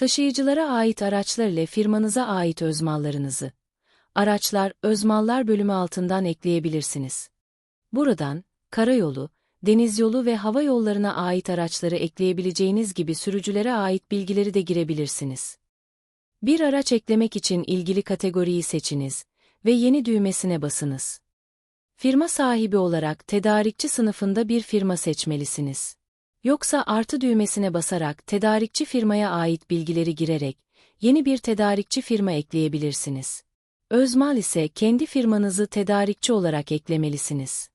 Taşıyıcılara ait araçlar ile firmanıza ait özmallarınızı, araçlar, özmallar bölümü altından ekleyebilirsiniz. Buradan, karayolu, deniz yolu ve hava yollarına ait araçları ekleyebileceğiniz gibi sürücülere ait bilgileri de girebilirsiniz. Bir araç eklemek için ilgili kategoriyi seçiniz ve yeni düğmesine basınız. Firma sahibi olarak tedarikçi sınıfında bir firma seçmelisiniz. Yoksa artı düğmesine basarak tedarikçi firmaya ait bilgileri girerek yeni bir tedarikçi firma ekleyebilirsiniz. Özmal ise kendi firmanızı tedarikçi olarak eklemelisiniz.